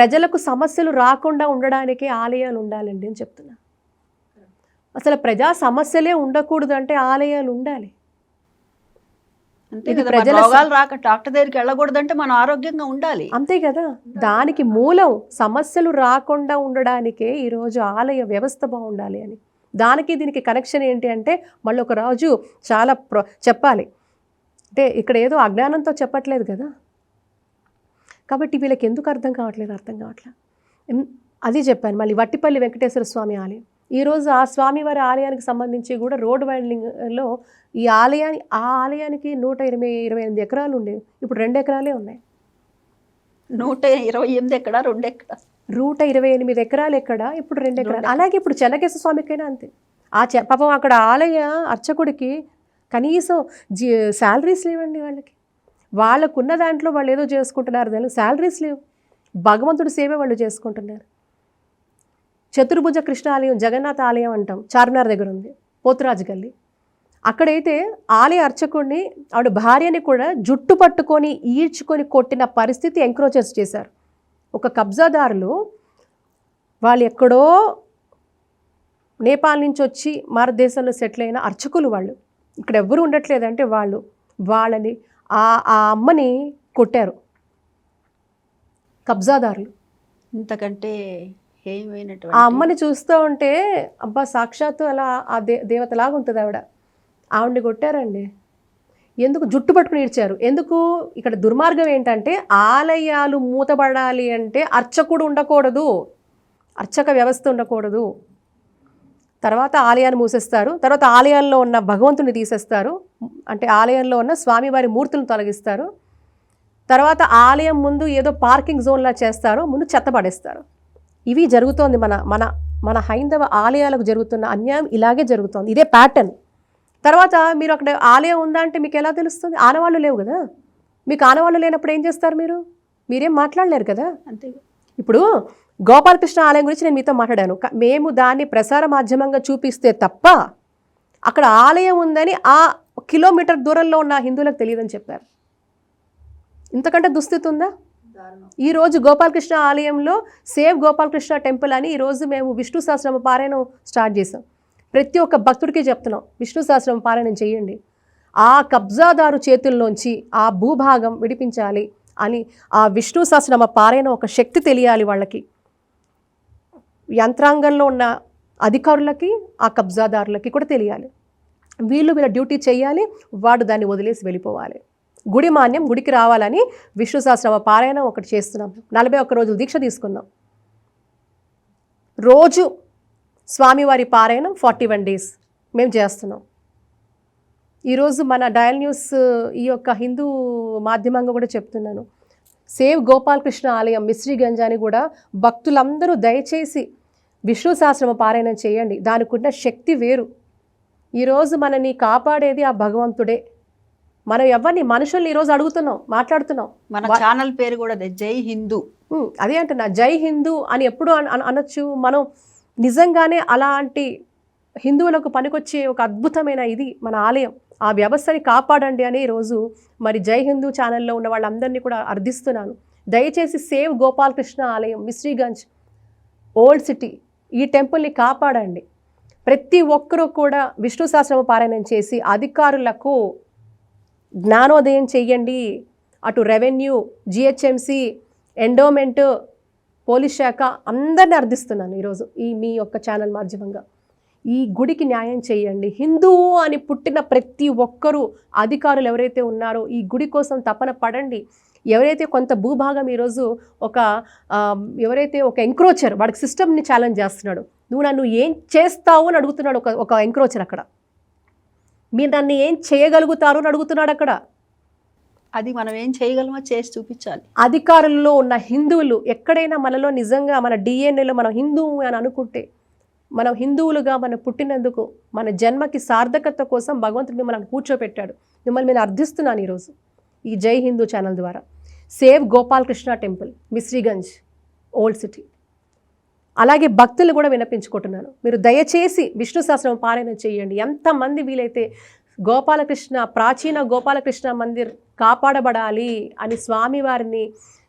ప్రజలకు సమస్యలు రాకుండా ఉండడానికే ఆలయాలు ఉండాలండి అని చెప్తున్నా. అసలు ప్రజా సమస్యలే ఉండకూడదు అంటే ఆలయాలు ఉండాలి. అంతే ఇది ప్రజల రాక డాక్టర్ దగ్గరికి వెళ్ళకూడదంటే మనం ఆరోగ్యంగా ఉండాలి. అంతే కదా దానికి మూలం సమస్యలు రాకుండా ఉండడానికే ఈరోజు ఆలయ వ్యవస్థ బాగుండాలి అని. దానికి దీనికి కనెక్షన్ ఏంటి అంటే మళ్ళీ ఒక రాజు చాలా ప్ర చెప్పాలి. అంటే ఇక్కడ ఏదో అజ్ఞానంతో చెప్పట్లేదు కదా. కాబట్టి వీళ్ళకి ఎందుకు అర్థం కావట్లేదు అర్థం కావట్లేదు అది చెప్పాను. మళ్ళీ వట్టిపల్లి వెంకటేశ్వర స్వామి ఆలయం. ఈరోజు ఆ స్వామివారి ఆలయానికి సంబంధించి కూడా రోడ్ వైండింగ్లో ఈ ఆలయాన్ని ఆ ఆలయానికి నూట ఇరవై ఇరవై ఎనిమిది ఎకరాలు ఉండేవి ఇప్పుడు రెండు ఎకరాలే ఉన్నాయి. నూట ఇరవై ఎనిమిది ఎక్కడ రెండు ఎక్కడ నూట ఇరవై ఎనిమిది ఎకరాలు ఎక్కడ? ఇప్పుడు రెండు ఎకరాలు అలాగే ఇప్పుడు చెన్నకేశ్వర స్వామికైనా అంతే. ఆ చె పాపం అక్కడ ఆలయ అర్చకుడికి కనీసం జీ శాలరీస్ లేవండి వాళ్ళకి. వాళ్ళకున్న దాంట్లో వాళ్ళు ఏదో చేసుకుంటున్నారు దాని శాలరీస్ లేవు. భగవంతుడి సేవే వాళ్ళు చేసుకుంటున్నారు. చతుర్భుజ కృష్ణ ఆలయం జగన్నాథ ఆలయం అంటాం చార్మినార్ దగ్గర ఉంది పోతురాజు గల్లి. అక్కడైతే ఆలయ అర్చకుడిని ఆవిడ భార్యని కూడా జుట్టు పట్టుకొని ఈడ్చుకొని కొట్టిన పరిస్థితి ఎంక్రోచెస్ చేశారు. ఒక కబ్జాదారులు వాళ్ళు ఎక్కడో నేపాల్ నుంచి వచ్చి భారతదేశంలో సెటిల్ అయిన అర్చకులు వాళ్ళు. ఇక్కడ ఎవ్వరు ఉండట్లేదంటే వాళ్ళు వాళ్ళని ఆ ఆ అమ్మని కొట్టారు. కబ్జాదారులు. ఇంతకంటే ఆ అమ్మని చూస్తూ ఉంటే అబ్బా సాక్షాత్తు అలా ఆ దే దేవతలాగా ఉంటుంది ఆవిడ. ఆవిడని కొట్టారండి. ఎందుకు జుట్టు పట్టుకుని ఇడ్చారు ఎందుకు ఇక్కడ దుర్మార్గం ఏంటంటే ఆలయాలు మూతపడాలి అంటే అర్చకుడు ఉండకూడదు. అర్చక వ్యవస్థ ఉండకూడదు. తర్వాత ఆలయాన్ని మూసేస్తారు. తర్వాత ఆలయాల్లో ఉన్న భగవంతుని తీసేస్తారు. అంటే ఆలయంలో ఉన్న స్వామివారి మూర్తులను తొలగిస్తారు. తర్వాత ఆలయం ముందు ఏదో పార్కింగ్ జోన్లా చేస్తారు ముందు చెత్త పడేస్తారు. ఇవి జరుగుతోంది మన మన మన హైందవ ఆలయాలకు జరుగుతున్న అన్యాయం ఇలాగే జరుగుతోంది. ఇదే ప్యాటర్న్ తర్వాత మీరు అక్కడ ఆలయం ఉందా అంటే మీకు ఎలా తెలుస్తుంది? ఆనవాళ్ళు లేవు కదా? మీకు ఆనవాళ్ళు లేనప్పుడు ఏం చేస్తారు మీరు? మీరేం మాట్లాడలేరు కదా? అంతే. ఇప్పుడు గోపాలకృష్ణ ఆలయం గురించి నేను మీతో మాట్లాడాను. మేము దాన్ని ప్రసార మాధ్యమంగా చూపిస్తే తప్ప అక్కడ ఆలయం ఉందని ఆ కిలోమీటర్ దూరంలో ఉన్న హిందువులకు తెలియదని చెప్పారు. ఇంతకంటే దుస్థితి ఉందా? ఈరోజు గోపాలకృష్ణ ఆలయంలో సేవ్ గోపాలకృష్ణ టెంపుల్ అని ఈరోజు మేము విష్ణు సహస్రమ పారాయణం స్టార్ట్ చేసాం ప్రతి ఒక్క భక్తుడికి చెప్తున్నాం విష్ణు సహస్రమ పారాయణం చేయండి. ఆ కబ్జాదారు చేతుల్లోంచి ఆ భూభాగం విడిపించాలి. అని ఆ విష్ణు సహస్రనామ పారాయణం ఒక శక్తి తెలియాలి వాళ్ళకి. యంత్రాంగంలో ఉన్న అధికారులకి ఆ కబ్జాదారులకి కూడా తెలియాలి. వీళ్ళు వీళ్ళ డ్యూటీ చేయాలి వాడు దాన్ని వదిలేసి వెళ్ళిపోవాలి. గుడి మాన్యం గుడికి రావాలని విష్ణు సహస్రమ పారాయణం ఒకటి చేస్తున్నాం. నలభై ఒక్క రోజులు దీక్ష తీసుకున్నాం. రోజు స్వామివారి పారాయణం ఫార్టీ వన్ డేస్ మేము చేస్తున్నాం. ఈరోజు మన డయల్ న్యూస్ ఈ యొక్క హిందూ మాధ్యమంగా కూడా చెప్తున్నాను. సేవ్ గోపాలకృష్ణ ఆలయం మిశ్రీగంజ్ అని కూడా భక్తులందరూ దయచేసి విష్ణు సహస్రమ పారాయణం చేయండి. దానికి ఉన్న శక్తి వేరు. ఈరోజు మనని కాపాడేది ఆ భగవంతుడే. మనం ఎవరిని మనుషుల్ని ఈరోజు అడుగుతున్నాం మాట్లాడుతున్నాం. మన ఛానల్ పేరు కూడా అదే జై హిందూ. అదే అంటున్నా జై హిందూ అని ఎప్పుడు అన- అన- అనొచ్చు. మనం నిజంగానే అలాంటి హిందువులకు పనికొచ్చే ఒక అద్భుతమైన ఇది మన ఆలయం. ఆ వ్యవస్థని కాపాడండి అని ఈరోజు మరి జై హిందూ ఛానల్లో ఉన్న వాళ్ళందరినీ కూడా అర్థిస్తున్నాను. దయచేసి సేవ్ గోపాలకృష్ణ ఆలయం మిశ్రీగంజ్ ఓల్డ్ సిటీ ఈ టెంపుల్ని కాపాడండి. ప్రతి ఒక్కరూ కూడా విష్ణు సహస్రమ పారాయణం చేసి అధికారులకు జ్ఞానోదయం చేయండి. అటు రెవెన్యూ జిహెచ్ఎంసి ఎండోమెంట్ పోలీస్ శాఖ అందరిని అర్థిస్తున్నాను ఈరోజు ఈ మీ యొక్క ఛానల్ మాధ్యమంగా. ఈ గుడికి న్యాయం చేయండి. హిందువు అని పుట్టిన ప్రతి ఒక్కరూ అధికారులు ఎవరైతే ఉన్నారో ఈ గుడి కోసం తపన పడండి. ఎవరైతే కొంత భూభాగం ఈరోజు ఒక ఎవరైతే ఒక ఎంక్రోచర్ వాడికి సిస్టమ్ని ఛాలెంజ్ చేస్తున్నాడు. నువ్వు నన్ను ఏం చేస్తావు అని అడుగుతున్నాడు ఒక ఒక ఎంక్రోచర్ అక్కడ. మీరు నన్ను ఏం చేయగలుగుతారు అని అడుగుతున్నాడు అక్కడ. అది మనం ఏం చేయగలమో చేసి చూపించాలి. అధికారుల్లో ఉన్న హిందువులు ఎక్కడైనా మనలో నిజంగా మన డిఎన్ఏలో మనం హిందువు అని అనుకుంటే మనం హిందువులుగా మనం పుట్టినందుకు మన జన్మకి సార్థకత కోసం భగవంతుడు మిమ్మల్ని కూర్చోపెట్టాడు. మిమ్మల్ని నేను అర్థిస్తున్నాను ఈరోజు. ఈ జై హిందూ ఛానల్ ద్వారా. Save Gopalakrishna temple Mishriganj old city. అలాగే భక్తులు కూడా వినపించుకుంటున్నాను మీరు దయచేసి విష్ణు సహస్రం పారాయణ చేయండి. ఎంతమంది వీలైతే గోపాలకృష్ణ ప్రాచీన గోపాలకృష్ణ మందిర్ కాపాడబడాలి అని స్వామివారిని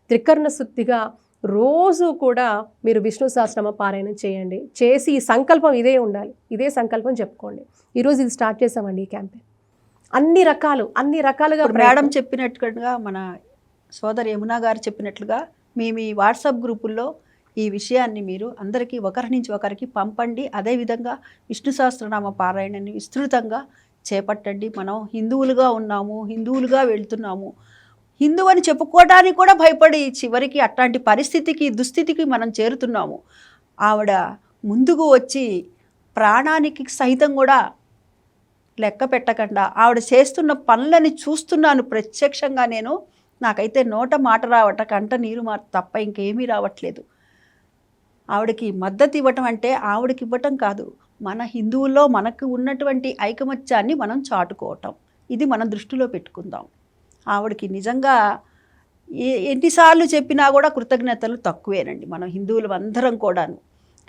త్రికరణ శుద్ధిగా రోజు కూడా మీరు విష్ణు సహస్రమ పారాయణం చేయండి. చేసి ఈ సంకల్పం ఇదే ఉండాలి. ఇదే సంకల్పం చెప్పుకోండి. ఈరోజు ఇది స్టార్ట్ చేసామండి ఈ క్యాంపెయిన్. అన్ని రకాలు అన్ని రకాలుగా మేడం చెప్పినట్టుగా మన సోదరి యమునా గారు చెప్పినట్లుగా మీ మీ వాట్సాప్ గ్రూపుల్లో ఈ విషయాన్ని మీరు అందరికీ ఒకరి నుంచి ఒకరికి పంపండి. అదేవిధంగా విష్ణు సహస్రనామ పారాయణని విస్తృతంగా చేపట్టండి. మనం హిందువులుగా ఉన్నాము హిందువులుగా వెళ్తున్నాము హిందువు అని చెప్పుకోవడానికి కూడా భయపడి చివరికి అట్లాంటి పరిస్థితికి దుస్థితికి మనం చేరుతున్నాము. ఆవిడ ముందుకు వచ్చి ప్రాణానికి సహితం కూడా లెక్క పెట్టకుండా ఆవిడ చేస్తున్న పనులని చూస్తున్నాను ప్రత్యక్షంగా నేను. నాకైతే నోట మాట రావట కంట నీరు మాట తప్ప ఇంకేమీ రావట్లేదు. ఆవిడకి మద్దతు ఇవ్వటం అంటే ఆవిడకి ఇవ్వటం కాదు. మన హిందువుల్లో మనకు ఉన్నటువంటి ఐకమత్యాన్ని మనం చాటుకోవటం. ఇది మనం దృష్టిలో పెట్టుకుందాం. ఆవిడకి నిజంగా ఏ ఎన్నిసార్లు చెప్పినా కూడా కృతజ్ఞతలు తక్కువేనండి. మనం హిందువులు అందరం కూడాను.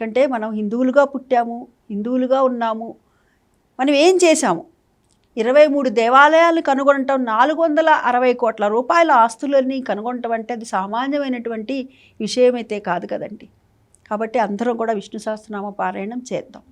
కంటే మనం హిందువులుగా పుట్టాము హిందువులుగా ఉన్నాము. మనం ఏం చేశాము? ఇరవై మూడు దేవాలయాలు కనుగొనటం నాలుగు వందల అరవై కోట్ల రూపాయల ఆస్తులని కనుగొనటం అంటే అది సామాన్యమైనటువంటి విషయమైతే కాదు కదండి. కాబట్టి అందరం కూడా విష్ణు సహస్రనామ పారాయణం చేద్దాం.